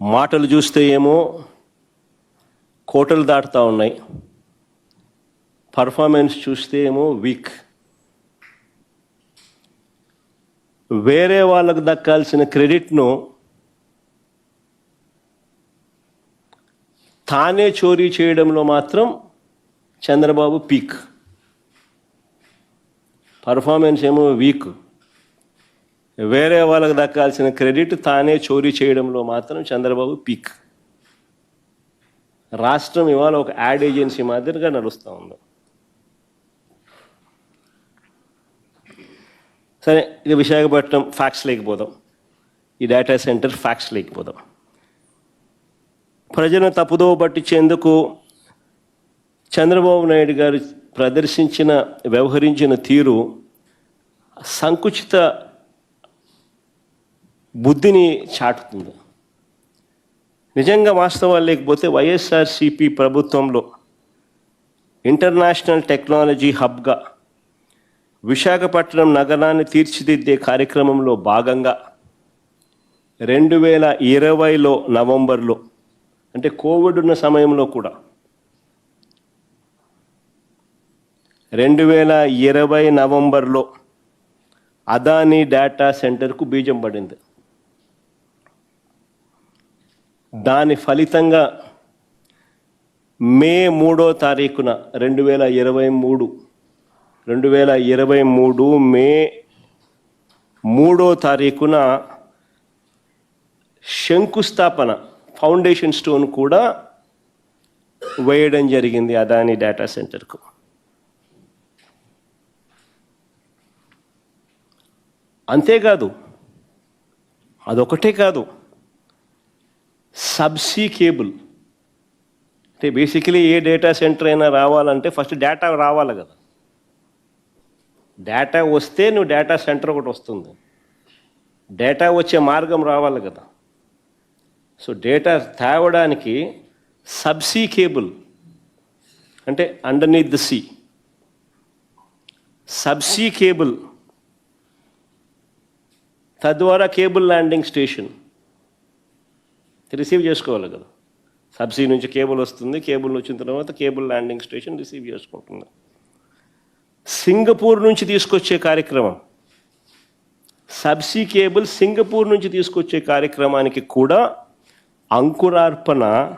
మాటలు చూస్తే ఏమో కోటలు దాటుతూ ఉన్నాయి. పర్ఫార్మెన్స్ చూస్తే ఏమో వీక్ వేరే వాళ్ళకు దక్కాల్సిన క్రెడిట్ను తానే చోరీ చేయడంలో మాత్రం చంద్రబాబు పీక్ పర్ఫార్మెన్స్ ఏమో వీక్ వేరే వాళ్ళకు దక్కాల్సిన క్రెడిట్ తానే చోరీ చేయడంలో మాత్రం చంద్రబాబు పీక్. రాష్ట్రం ఇవాళ ఒక యాడ్ ఏజెన్సీ మాదిరిగా నడుస్తూ ఉంది. సరే ఇది విశాఖపట్నం ఫ్యాక్స్ లేకపోదాం. ఈ డేటా సెంటర్ ఫ్యాక్స్ లేకపోదాం. ప్రజలను తప్పుదోవ పట్టించేందుకు చంద్రబాబు నాయుడు గారు ప్రదర్శించిన వ్యవహరించిన తీరు సంకుచిత బుద్ధిని చాటుతుంది. నిజంగా వాస్తవాలు లేకపోతే వైఎస్ఆర్సిపి ప్రభుత్వంలో ఇంటర్నేషనల్ టెక్నాలజీ హబ్గా విశాఖపట్నం నగరాన్ని తీర్చిదిద్దే కార్యక్రమంలో భాగంగా రెండు వేల ఇరవైలో నవంబర్లో అంటే కోవిడ్ ఉన్న సమయంలో కూడా రెండు వేల ఇరవై నవంబర్లో అదానీ డేటా సెంటర్కు బీజం పడింది. దాని ఫలితంగా మే మూడో తారీఖున రెండు వేల ఇరవై మూడు రెండు వేల ఇరవై మూడు మే మూడో తారీఖున శంకుస్థాపన ఫౌండేషన్ స్టోన్ కూడా వేయడం జరిగింది అదాని డేటా సెంటర్కు. అంతేకాదు అదొకటే కాదు సబ్సీ కేబుల్ అంటే బేసికలీ ఏ డేటా సెంటర్ అయినా రావాలంటే ఫస్ట్ డేటా రావాలి కదా. డేటా వస్తే నువ్వు డేటా సెంటర్ ఒకటి వస్తుంది. డేటా వచ్చే మార్గం రావాలి కదా. సో డేటా తేవడానికి సబ్సీ కేబుల్ అంటే underneath the sea subsea cable తద్వారా కేబుల్ ల్యాండింగ్ స్టేషన్. రిసీవ్ చేసుకోవాలి కదా. సబ్సీ నుంచి కేబుల్ వస్తుంది కేబుల్ వచ్చిన తర్వాత కేబుల్ ల్యాండింగ్ స్టేషన్ రిసీవ్ చేసుకుంటుంది. సింగపూర్ నుంచి తీసుకొచ్చే కార్యక్రమం. సబ్సీ కేబుల్ సింగపూర్ నుంచి తీసుకొచ్చే కార్యక్రమానికి కూడా అంకురార్పణ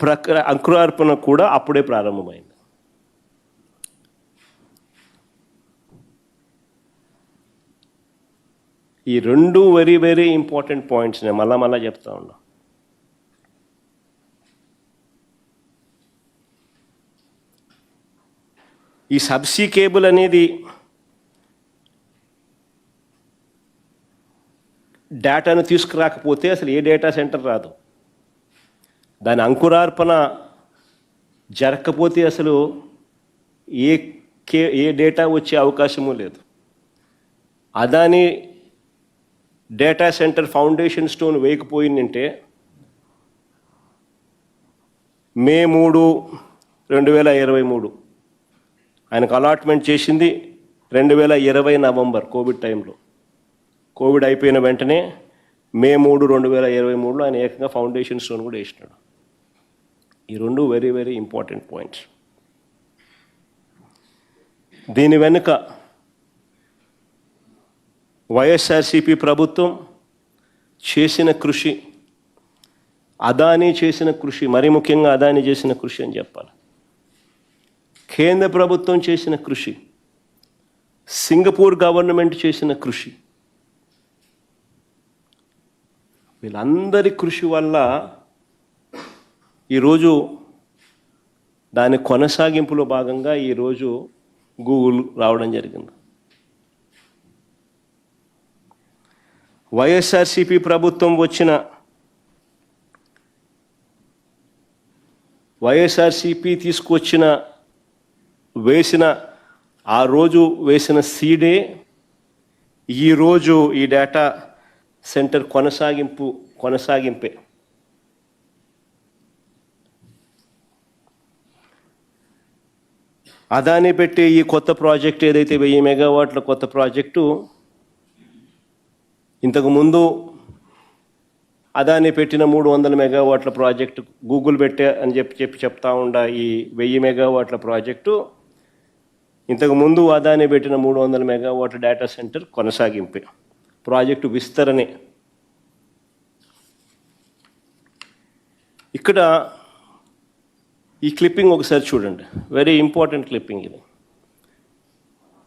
ప్రక్ర అంకురార్పణ కూడా అప్పుడే ప్రారంభమైంది. ఈ రెండు వెరీ వెరీ ఇంపార్టెంట్ పాయింట్స్ నేను మళ్ళా మళ్ళా చెప్తా ఉన్నా. ఈ సబ్సీ కేబుల్ అనేది డేటాను తీసుకురాకపోతే అసలు ఏ డేటా సెంటర్ రాదు. దాని అంకురార్పణ జరగకపోతే అసలు ఏ కే ఏ డేటా వచ్చే అవకాశము లేదు. Adani data centre foundation stone వేయకపోయిందంటే May మూడు రెండు వేల ఇరవై మూడు. ఆయనకు అలాట్మెంట్ చేసింది రెండు వేల ఇరవై నవంబర్ కోవిడ్ టైంలో. కోవిడ్ అయిపోయిన వెంటనే మే మూడు రెండు వేల ఇరవై మూడులో ఆయన ఏకంగా ఫౌండేషన్ స్టోన్ కూడా వేసినాడు. ఈ రెండు వెరీ వెరీ ఇంపార్టెంట్ పాయింట్స్. దీని వెనుక వైఎస్ఆర్సీపీ ప్రభుత్వం చేసిన కృషి అదానీ చేసిన కృషి మరీ ముఖ్యంగా అదానీ చేసిన కృషి అని చెప్పాలి. కేంద్ర ప్రభుత్వం చేసిన కృషి సింగపూర్ గవర్నమెంట్ చేసిన కృషి వీళ్ళందరి కృషి వల్ల ఈరోజు దాని కొనసాగింపులో భాగంగా ఈరోజు గూగుల్ రావడం జరిగింది. వైఎస్ఆర్సిపి ప్రభుత్వం వచ్చిన వైఎస్ఆర్సిపి తీసుకొచ్చిన వేసిన ఆ రోజు వేసిన సీడే ఈరోజు ఈ డేటా సెంటర్ కొనసాగింపు కొనసాగింపే. అదాని పెట్టే ఈ కొత్త ప్రాజెక్ట్ ఏదైతే వెయ్యి మెగావాట్ల కొత్త ప్రాజెక్టు ఇంతకు ముందు అదాని పెట్టిన మూడు వందల మెగావాట్ల ప్రాజెక్టు గూగుల్ పెట్టే అని చెప్పి చెప్పి చెప్తా ఉండ ఈ వెయ్యి మెగావాట్ల ప్రాజెక్టు. ఇంతకు ముందు అదాని పెట్టిన మూడు వందల మెగావాట్ల డేటా సెంటర్ కొనసాగింపు. ప్రాజెక్టు విస్తరణే ఇక్కడ ఈ క్లిప్పింగ్ ఒకసారి చూడండి. వెరీ ఇంపార్టెంట్ క్లిప్పింగ్ ఇది.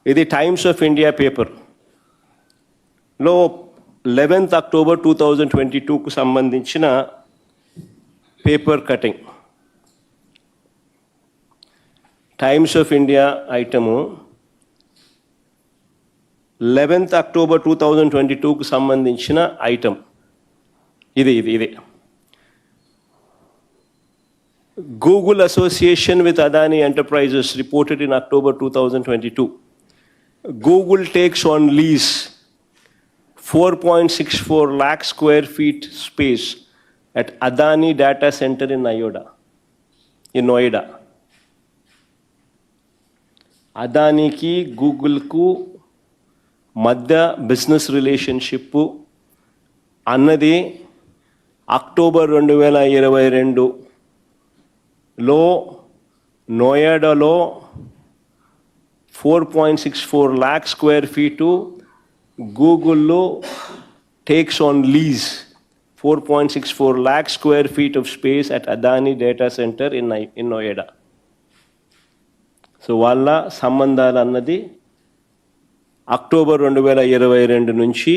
ఇది టైమ్స్ ఆఫ్ ఇండియా పేపర్లో eleventh October two thousand twenty టూకు సంబంధించిన paper cutting. Times of India item eleventh October two thousand twenty టూకు సంబంధించిన ఐటమ్. ఇది ఇది ఇదే. Google association with Adani Enterprises reported in October 2022. Google takes on lease 4.64 lakh square feet space at Adani Data Center in Noida. In Noida. అదానికి గూగుల్కు మధ్య business relationship అన్నది October రెండు వేల ఇరవై రెండులో నోయాడాలో four point six four lakh square feet గూగుల్లో takes on lease four point six four lakh square feet of space at Adani data centre in in Noida so వాళ్ళ సంబంధాలు అన్నది అక్టోబర్ రెండు వేల ఇరవై రెండు నుంచి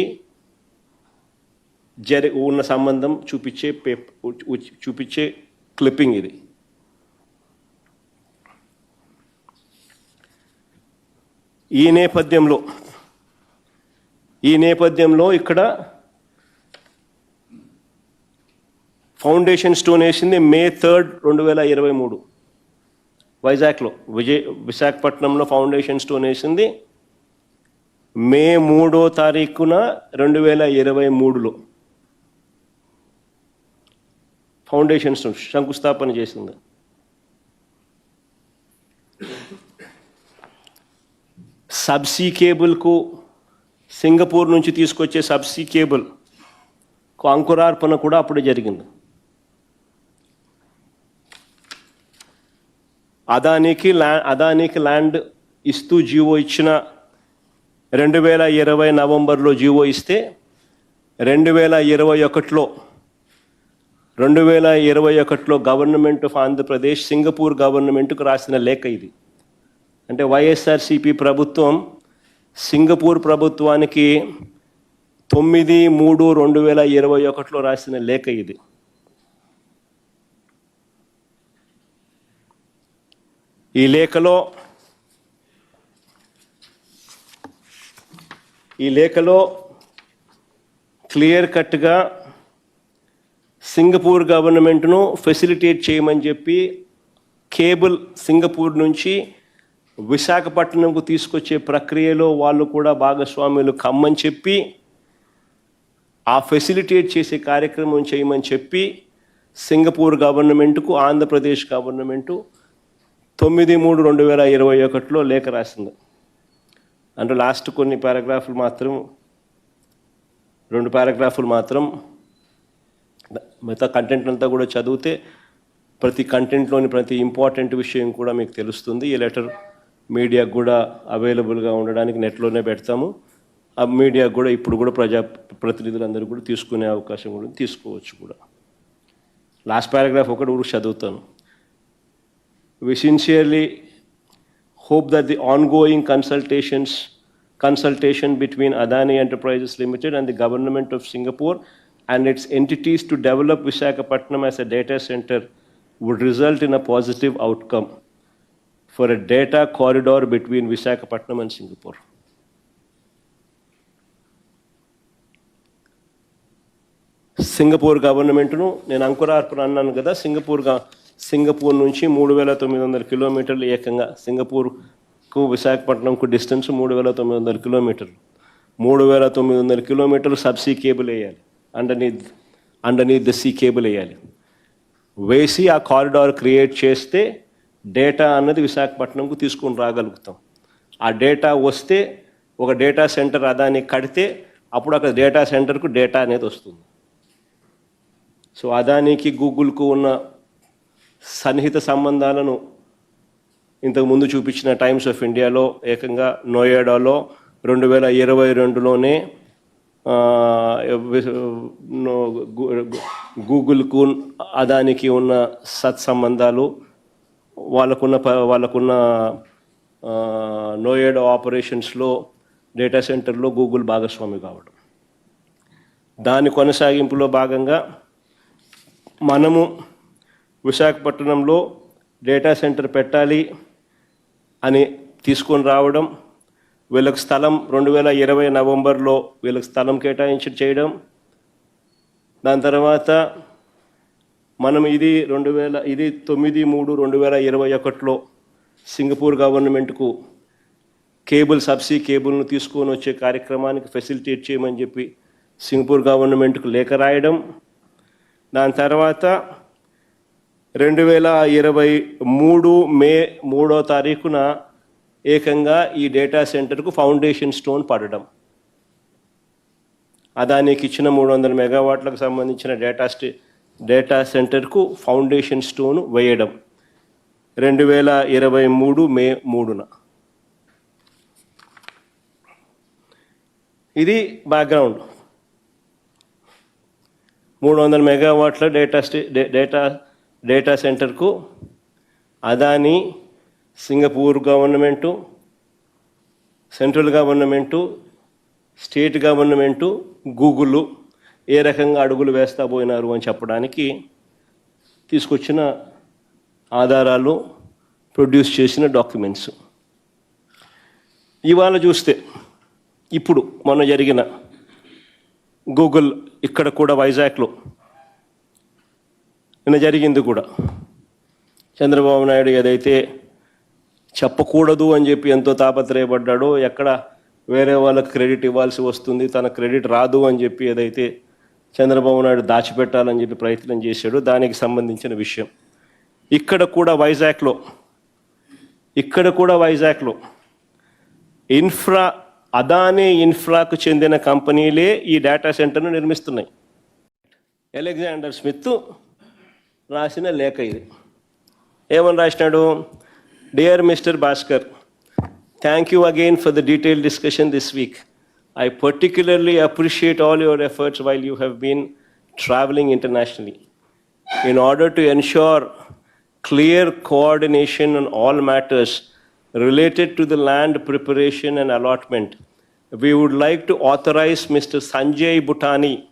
జరి ఉన్న సంబంధం చూపించే పేప్ చూపించే క్లిప్పింగ్ ఇది. ఈ నేపథ్యంలో ఈ నేపథ్యంలో ఇక్కడ ఫౌండేషన్ స్టోన్ వేసింది మే థర్డ్ రెండు వేల ఇరవై మూడు. వైజాగ్లో విజయ్ విశాఖపట్నంలో ఫౌండేషన్ స్టోన్ వేసింది మే మూడో తారీఖున రెండు వేల ఇరవై మూడులో. ఫౌండేషన్ స్టోన్ శంకుస్థాపన చేసింది. సబ్సీ కేబుల్కు సింగపూర్ నుంచి తీసుకొచ్చే సబ్సీ కేబుల్ అంకురార్పణ కూడా అప్పుడే జరిగింది. అదానికి ల్యా అదానికి ల్యాండ్ ఇస్తూ జీవో ఇచ్చిన రెండు వేల ఇరవై నవంబర్లో జీవో ఇస్తే రెండు వేల ఇరవై ఒకటిలో రెండు వేల ఇరవై ఒకటిలో గవర్నమెంట్ ఆఫ్ ఆంధ్రప్రదేశ్ సింగపూర్ గవర్నమెంట్కు రాసిన లేఖ ఇది. అంటే వైఎస్ఆర్సిపి ప్రభుత్వం సింగపూర్ ప్రభుత్వానికి తొమ్మిది మూడు రెండు వేల ఇరవై ఒకటిలో రాసిన లేఖ ఇది. ఈ లేఖలో ఈ లేఖలో క్లియర్ కట్గా సింగపూర్ గవర్నమెంట్ను ఫెసిలిటేట్ చేయమని చెప్పి కేబుల్ సింగపూర్ నుంచి విశాఖపట్నంకు తీసుకొచ్చే ప్రక్రియలో వాళ్ళు కూడా భాగస్వాములు కమ్మని చెప్పి ఆ ఫెసిలిటేట్ చేసే కార్యక్రమం చేయమని చెప్పి సింగపూర్ గవర్నమెంట్కు ఆంధ్రప్రదేశ్ గవర్నమెంటు తొమ్మిది మూడు రెండు వేల ఇరవై ఒకటిలో లేఖ రాసింది. అంటే లాస్ట్ కొన్ని పారాగ్రాఫ్లు మాత్రం రెండు పారాగ్రాఫ్లు మాత్రం మిగతా కంటెంట్ అంతా కూడా చదివితే ప్రతి కంటెంట్లోని ప్రతి ఇంపార్టెంట్ విషయం కూడా మీకు తెలుస్తుంది. ఈ లెటర్ మీడియా కూడా అవైలబుల్గా ఉండడానికి నెట్లోనే పెడతాము. ఆ మీడియా కూడా ఇప్పుడు కూడా ప్రజా ప్రతినిధులందరూ కూడా తీసుకునే అవకాశం కూడా తీసుకోవచ్చు కూడా. లాస్ట్ పారాగ్రాఫ్ ఒకటి ఊరికి చదువుతాను. We sincerely hope that the ongoing consultations consultation between Adani Enterprises Limited and the government of Singapore and its entities to develop Visakhapatnam as a data centre would result in a positive outcome for a data corridor between Visakhapatnam and Singapore. Singapore గవర్నమెంట్ను నేను అంకురార్పణ అన్నాను కదా సింగపూర్గా Singapore నుంచి మూడు వేల తొమ్మిది వందల కిలోమీటర్లు ఏకంగా సింగపూర్కు విశాఖపట్నంకు డిస్టెన్స్ మూడు వేల తొమ్మిది వందల కిలోమీటర్లు. మూడు వేల తొమ్మిది వందల కిలోమీటర్లు సబ్సీ కేబుల్ వేయాలి. Underneath underneath the sea cable వేయాలి. వేసి ఆ కారిడార్ క్రియేట్ చేస్తే డేటా అన్నది విశాఖపట్నంకు తీసుకొని రాగలుగుతాం. ఆ డేటా వస్తే ఒక డేటా సెంటర్ అదాన్ని కడితే అప్పుడు అక్కడ డేటా సెంటర్కు డేటా అనేది వస్తుంది. సో అదానికి గూగుల్కు ఉన్న సన్నిహిత సంబంధాలను ఇంతకు ముందు చూపించిన టైమ్స్ ఆఫ్ ఇండియాలో ఏకంగా నోయేడాలో రెండు వేల ఇరవై రెండులోనే గూగుల్కు అదానికి ఉన్న సత్సంబంధాలు వాళ్ళకున్న ప- వాళ్ళకున్న నోయేడ్ ఆపరేషన్స్లో డేటా సెంటర్లో గూగుల్ భాగస్వామి కావడం దాని కొనసాగింపులో భాగంగా మనము విశాఖపట్నంలో డేటా సెంటర్ పెట్టాలి అని తీసుకొని రావడం వీళ్ళకి స్థలం రెండు వేల ఇరవై నవంబర్లో వీళ్ళకి స్థలం కేటాయించి చేయడం దాని తర్వాత మనం ఇది రెండు వేల ఇది తొమ్మిది మూడు రెండు వేల ఇరవై ఒకటిలో సింగపూర్ గవర్నమెంట్కు కేబుల్ సబ్సీ కేబుల్ను తీసుకొని వచ్చే కార్యక్రమానికి ఫెసిలిటేట్ చేయమని చెప్పి సింగపూర్ గవర్నమెంట్కు లేఖ రాయడం. దాని తర్వాత రెండు వేల ఇరవై మూడు మే మూడో తారీఖున ఏకంగా ఈ డేటా సెంటర్కు ఫౌండేషన్ స్టోన్ పడడం. అదానికి ఇచ్చిన మూడు వందల మెగావాట్లకు సంబంధించిన డేటా స్టే డేటా సెంటర్కు ఫౌండేషన్ స్టోన్ వేయడం. రెండు వేల ఇరవై మూడు మే మూడున. ఇది బ్యాక్గ్రౌండ్ మూడు వందల మెగావాట్ల data stay da- data data సెంటర్కు Adani Singapore government central government state government Google ఏ రకంగా అడుగులు వేస్తా పోయినారు అని చెప్పడానికి తీసుకొచ్చిన ఆధారాలు ప్రొడ్యూస్ చేసిన డాక్యుమెంట్స్. ఇవాళ చూస్తే ఇప్పుడు మొన్న జరిగిన గూగుల్ ఇక్కడ కూడా వైజాగ్లో నిన్న జరిగింది కూడా. చంద్రబాబు నాయుడు ఏదైతే చెప్పకూడదు అని చెప్పి ఎంతో తాపత్రయపడ్డాడో ఎక్కడ వేరే వాళ్ళకి క్రెడిట్ ఇవ్వాల్సి వస్తుంది తన క్రెడిట్ రాదు అని చెప్పి ఏదైతే చంద్రబాబు నాయుడు దాచిపెట్టాలని చెప్పి ప్రయత్నం చేశాడు. దానికి సంబంధించిన విషయం. ఇక్కడ కూడా వైజాగ్లో ఇక్కడ కూడా వైజాగ్లో ఇన్ఫ్రా అదానీ ఇన్ఫ్రాకు చెందిన కంపెనీలే ఈ డేటా సెంటర్ను నిర్మిస్తున్నాయి. అలెగ్జాండర్ స్మిత్ రాసిన లేఖ ఇది. ఏమని రాసినాడు? Dear mister Bhaskar thank you again for the detail discussion this week. I particularly appreciate all your efforts while you have been traveling internationally in order to ensure clear coordination on all matters related to the land preparation and allotment. We would like to authorize Mr. Sanjay Bhutani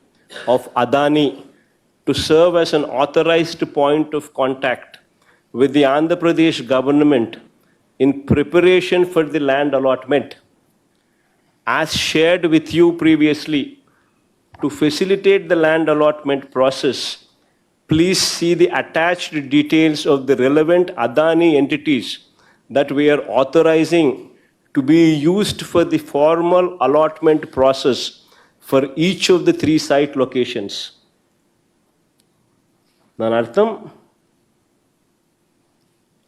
of Adani to serve as an authorized point of contact with the Andhra Pradesh government in preparation for the land allotment. As shared with you previously, to facilitate the land allotment process, please see the attached details of the relevant Adani entities that we are authorizing to be used for the formal allotment process for each of the three site locations. దాని అర్థం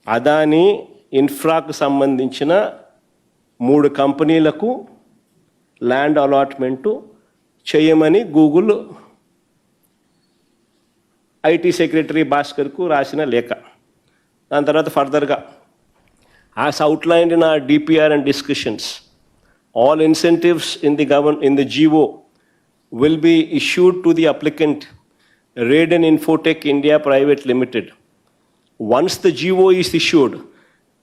అదాని ఇన్ఫ్రాకు సంబంధించిన మూడు కంపెనీలకు land allotment చేయమని Google IT secretary భాస్కర్కు రాసిన లేఖ దాని తర్వాత ఫర్దర్గా as outlined in our DPR and discussions all incentives in the govern in the GO will be issued to the applicant Raiden Infotech India Private Limited. Once the GO is issued,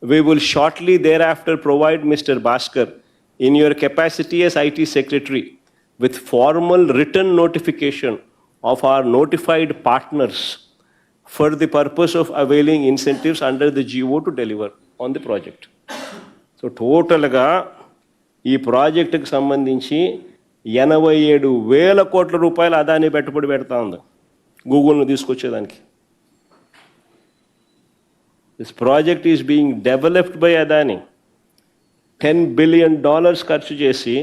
we will shortly thereafter provide Mr. Bhaskar in your capacity as IT Secretary with formal written notification of our notified partners for the purpose of availing incentives under the GO to deliver on the project. So టోటల్గా ఈ ప్రాజెక్టుకు సంబంధించి ఎనభై ఏడు వేల కోట్ల రూపాయలు అదాని పెట్టుబడి పెడతా ఉంది గూగుల్ను తీసుకొచ్చేదానికి this project is being developed by Adani ten billion dollars ఖర్చు చేసి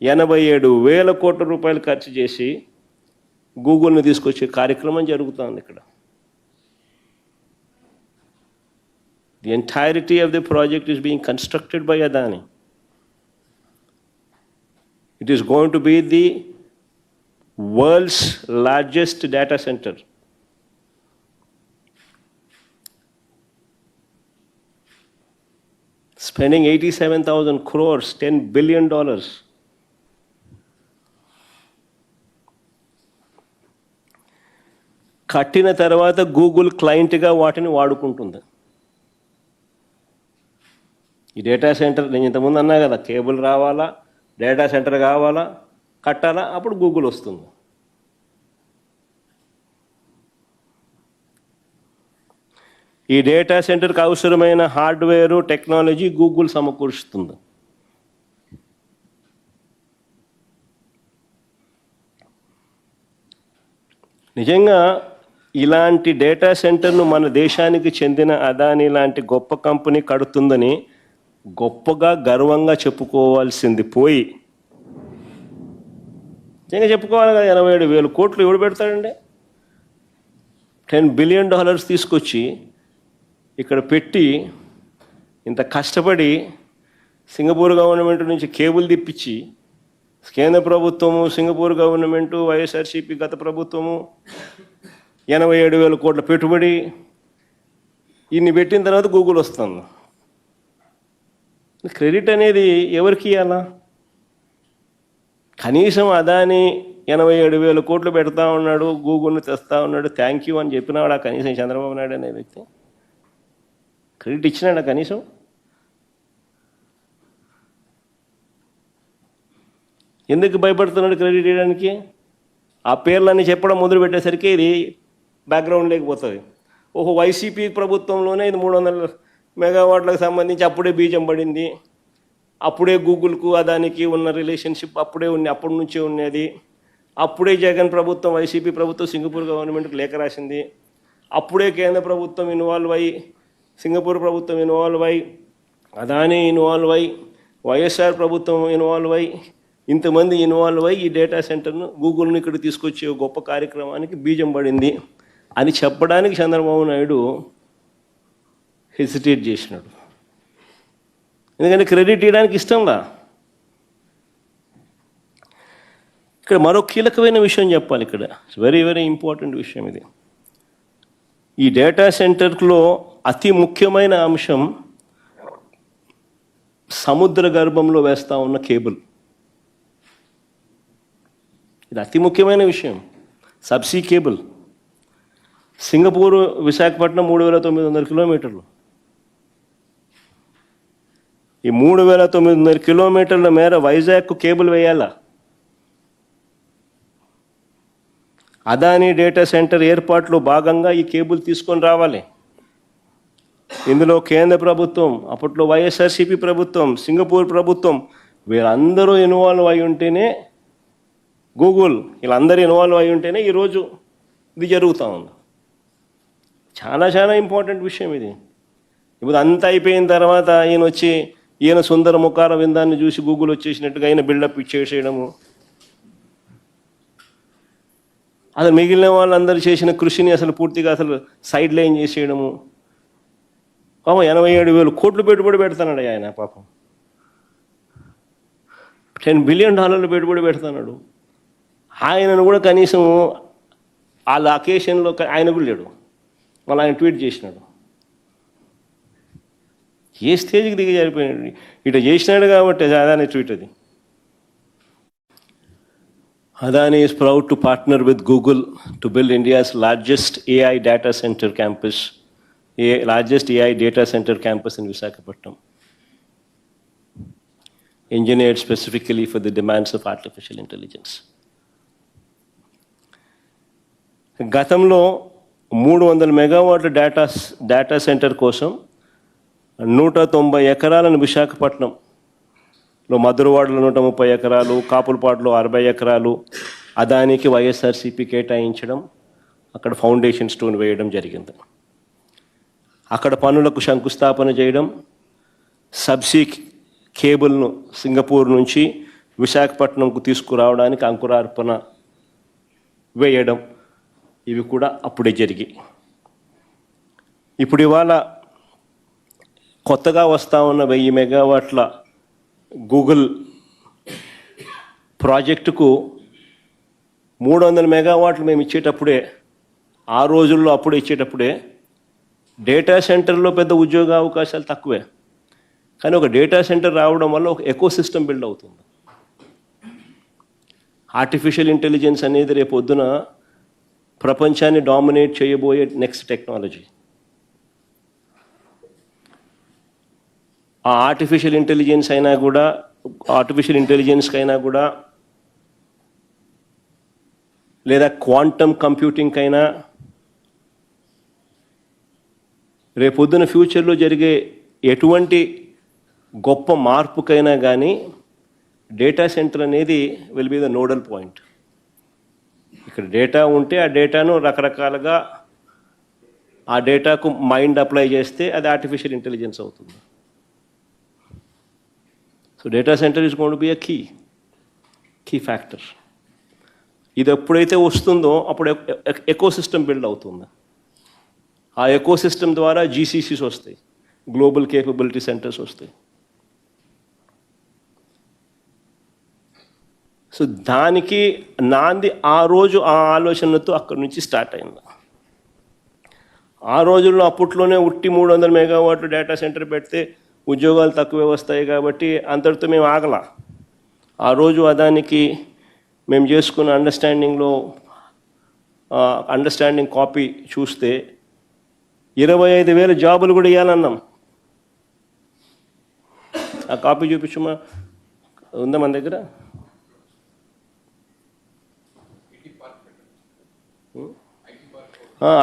ఎనభై ఏడు వేల కోట్ల రూపాయలు ఖర్చు చేసి గూగుల్ని తీసుకొచ్చే కార్యక్రమం జరుగుతుంది ఇక్కడ. The entirety of the project is being constructed by Adani it is going to be the world's largest data centre spending 87,000 crores, 10 billion dollars కట్టిన తర్వాత గూగుల్ క్లయింట్గా వాటిని వాడుకుంటుంది. ఈ డేటా సెంటర్ నేను ఇంతకుముందు అన్నా కదా కేబుల్ రావాలా డేటా సెంటర్ కావాలా కట్టాలా అప్పుడు గూగుల్ వస్తుంది. ఈ డేటా సెంటర్కి అవసరమైన హార్డ్వేరు టెక్నాలజీ గూగుల్ సమకూరుస్తుంది. నిజంగా ఇలాంటి డేటా సెంటర్ను మన దేశానికి చెందిన అదాని లాంటి గొప్ప కంపెనీ కడుతుందని గొప్పగా గర్వంగా చెప్పుకోవాల్సింది పోయి. నిజంగా చెప్పుకోవాలి కదా ఎనభై ఏడు వేలు కోట్లు ఎవడు పెడతాడండి? టెన్ బిలియన్ డాలర్స్ తీసుకొచ్చి ఇక్కడ పెట్టి ఇంత కష్టపడి సింగపూర్ గవర్నమెంట్ నుంచి కేబుల్ తిప్పించి కేంద్ర ప్రభుత్వము సింగపూర్ గవర్నమెంటు వైఎస్ఆర్సీపీ గత ప్రభుత్వము ఎనభై ఏడు వేల కోట్ల పెట్టుబడి ఇన్ని పెట్టిన తర్వాత గూగుల్ వస్తుంది. క్రెడిట్ అనేది ఎవరికి ఇవ్వాలా కనీసం అదాని ఎనభై ఏడు వేల కోట్లు పెడతా ఉన్నాడు గూగుల్ని తెస్తా ఉన్నాడు థ్యాంక్ యూ అని చెప్పినాడు కనీసం చంద్రబాబు నాయుడు అనే వ్యక్తి క్రెడిట్ ఇచ్చినాడా కనీసం? ఎందుకు భయపడుతున్నాడు క్రెడిట్ ఇవ్వడానికి? ఆ పేర్లన్నీ చెప్పడం మొదలు పెట్టేసరికి ఇది బ్యాక్గ్రౌండ్ లేకపోతుంది ఓహో వైసీపీ ప్రభుత్వంలోనే ఇది మూడు వందల మెగావాట్లకు సంబంధించి అప్పుడే బీజం పడింది. అప్పుడే గూగుల్కు అదానికి ఉన్న రిలేషన్షిప్ అప్పుడే ఉంది అప్పటి నుంచే ఉన్నది అప్పుడే జగన్ ప్రభుత్వం వైసీపీ ప్రభుత్వం సింగపూర్ గవర్నమెంట్కి లేఖ రాసింది. అప్పుడే కేంద్ర ప్రభుత్వం ఇన్వాల్వ్ అయ్యి సింగపూర్ ప్రభుత్వం ఇన్వాల్వ్ అయ్యి అదానీ ఇన్వాల్వ్ అయి వైఎస్ఆర్ ప్రభుత్వం ఇన్వాల్వ్ అయి ఇంతమంది ఇన్వాల్వ్ అయ్యి ఈ డేటా సెంటర్ను గూగుల్ని ఇక్కడ తీసుకొచ్చే గొప్ప కార్యక్రమానికి బీజం పడింది అని చెప్పడానికి చంద్రబాబు నాయుడు హెసిటేట్ చేసినాడు. ఎందుకంటే క్రెడిట్ ఇవ్వడానికి ఇష్టంలా ఇక్కడ మరో కీలకమైన విషయం చెప్పాలి ఇక్కడ. వెరీ వెరీ ఇంపార్టెంట్ విషయం ఇది. ఈ డేటా సెంటర్లో అతి ముఖ్యమైన అంశం సముద్ర గర్భంలో వేస్తా ఉన్న కేబుల్. ఇది అతి ముఖ్యమైన విషయం. Subsea cable. సింగపూర్ విశాఖపట్నం మూడు వేల తొమ్మిది వందల కిలోమీటర్లు. ఈ మూడు వేల తొమ్మిది వందల కిలోమీటర్ల మేర వైజాగ్కు కేబుల్ వేయాలా? అదానీ డేటా సెంటర్ ఏర్పాట్లో భాగంగా ఈ కేబుల్ తీసుకొని రావాలి. ఇందులో కేంద్ర ప్రభుత్వం అప్పట్లో వైఎస్ఆర్సీపీ ప్రభుత్వం సింగపూర్ ప్రభుత్వం వీళ్ళందరూ ఇన్వాల్వ్ అయి ఉంటేనే గూగుల్ వీళ్ళందరూ ఇన్వాల్వ్ అయి ఉంటేనే ఈరోజు ఇది జరుగుతూ ఉంది. చాలా చాలా ఇంపార్టెంట్ విషయం ఇది. ఇప్పుడు అంతా అయిపోయిన తర్వాత ఈయన వచ్చి ఈయన సుందర ముఖార విందాన్ని చూసి గూగుల్ వచ్చేసినట్టుగా ఆయన బిల్డప్ ఇచ్చేసేయడము అసలు మిగిలిన వాళ్ళందరూ చేసిన కృషిని అసలు పూర్తిగా అసలు సైడ్ లైన్ చేసేయడము. పాపం ఎనభై ఏడు వేలు కోట్లు పెట్టుబడి పెడతాడు ఆయన పాపం. టెన్ బిలియన్ డాలర్లు పెట్టుబడి పెడతాడు ఆయనను కూడా కనీసం వాళ్ళ అకేషన్లో ఆయన కూడా లేడు. మళ్ళీ ఆయన ట్వీట్ చేసినాడు. ఏ స్టేజ్కి దిగి జరిపోయినాడు? ఇట చేసినాడు కాబట్టి అదాని ట్వీట్ అది. Adani is proud partner with Google to build India's largest AI data centre campus a largest AI data centre campus in Visakhapatnam engineered specifically for the demands of artificial intelligence. గతంలో మూడు వందల మెగావాట్ల data data centre కోసం నూట తొంభై ఎకరాలను విశాఖపట్నంలో మధురవాడలో నూట ముప్పై ఎకరాలు కాపులపాడులో అరవై ఎకరాలు అదానికి వైఎస్ఆర్సీపీ కేటాయించడం అక్కడ ఫౌండేషన్ స్టోన్ వేయడం జరిగింది అక్కడ పనులకు శంకుస్థాపన చేయడం సబ్సీ కేబుల్ను సింగపూర్ నుంచి విశాఖపట్నంకు తీసుకురావడానికి అంకురార్పణ వేయడం ఇవి కూడా అప్పుడే జరిగి. ఇప్పుడు ఇవాళ కొత్తగా వస్తా ఉన్న వెయ్యి మెగావాట్ల గూగుల్ ప్రాజెక్టుకు మూడు వందల మెగావాట్లు మేము ఇచ్చేటప్పుడే ఆ రోజుల్లో అప్పుడు ఇచ్చేటప్పుడే డేటా సెంటర్లో పెద్ద ఉద్యోగ అవకాశాలు తక్కువే. కానీ ఒక డేటా సెంటర్ రావడం వల్ల ఒక ఎకో సిస్టమ్ బిల్డ్ అవుతుంది. ఆర్టిఫిషియల్ ఇంటెలిజెన్స్ అనేది రేపు పొద్దున ప్రపంచాన్ని డామినేట్ చేయబోయే నెక్స్ట్ టెక్నాలజీ ఆ ఆర్టిఫిషియల్ ఇంటెలిజెన్స్ అయినా కూడా ఆర్టిఫిషియల్ ఇంటెలిజెన్స్కి అయినా కూడా లేదా క్వాంటమ్ కంప్యూటింగ్కైనా అయినా రేపొద్దున ఫ్యూచర్లో జరిగే ఎటువంటి గొప్ప మార్పుకైనా కానీ డేటా సెంటర్ అనేది will be the nodal point. ఇక్కడ డేటా ఉంటే ఆ డేటాను రకరకాలుగా ఆ డేటాకు మైండ్ అప్లై చేస్తే అది ఆర్టిఫిషియల్ ఇంటెలిజెన్స్ అవుతుంది. So data centre is gonna be a key key factor. ఇది ఎప్పుడైతే వస్తుందో అప్పుడు ఎకో సిస్టమ్ బిల్డ్ అవుతుంది. ఆ ఎకో సిస్టమ్ ద్వారా జీసీసీస్ వస్తాయి. గ్లోబల్ కేపబిలిటీ సెంటర్స్ వస్తాయి. సో దానికి నాంది ఆ రోజు ఆ ఆలోచనతో అక్కడి నుంచి స్టార్ట్ అయింది. ఆ రోజుల్లో అప్పట్లోనే ఉట్టి మూడు వందల మెగావాట్లు డేటా సెంటర్ పెడితే ఉద్యోగాలు తక్కువే వస్తాయి కాబట్టి అంతటితో మేము ఆగల. ఆ రోజు అదానికి మేము చేసుకున్న అండర్స్టాండింగ్లో అండర్స్టాండింగ్ కాపీ చూస్తే ఇరవై ఐదు వేల జాబులు కూడా ఇవ్వాలన్నాం ఆ కాపీ చూపించమా? ఉందా మన దగ్గర?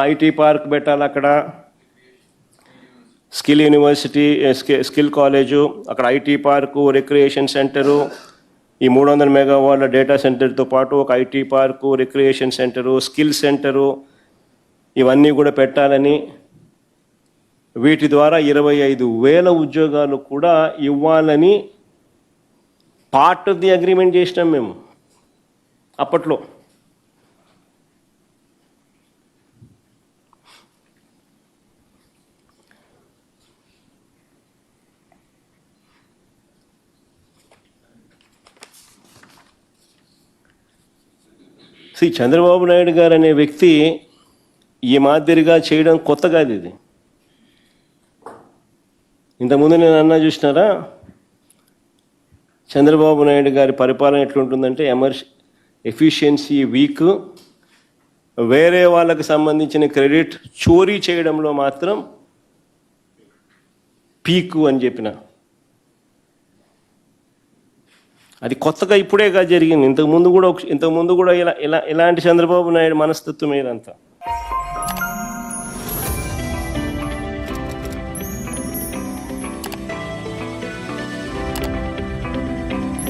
ఐటీ పార్క్ పెట్టాలి అక్కడ. Skill university ski- skill college అక్కడ ఐటీ పార్కు రిక్రియేషన్ సెంటరు ఈ మూడు వందల మెగావాట్ల డేటా సెంటర్తో పాటు ఒక IT park recreation centre skill centre ఇవన్నీ కూడా పెట్టాలని వీటి ద్వారా ఇరవై ఐదు వేల ఉద్యోగాలు కూడా ఇవ్వాలని పార్ట్ ఆఫ్ ది అగ్రిమెంట్ చేసినాం మేము. అప్పట్లో. శ్రీ చంద్రబాబు నాయుడు గారు అనే వ్యక్తి ఈ మాదిరిగా చేయడం కొత్త కాదు ఇది ఇంతకుముందు నేను అన్నా చూసినారా? చంద్రబాబు నాయుడు గారి పరిపాలన ఎట్లుంటుందంటే ఎమర్ ఎఫిషియన్సీ వీక్. వేరే వాళ్ళకి సంబంధించిన క్రెడిట్ చోరీ చేయడంలో మాత్రం పీకు అని చెప్పిన. అది కొత్తగా ఇప్పుడే కాదు జరిగింది. ఇంతకుముందు కూడా ఇంతకుముందు కూడా ఇలా ఇలా ఇలాంటి చంద్రబాబు నాయుడు మనస్తత్వం ఇదంతా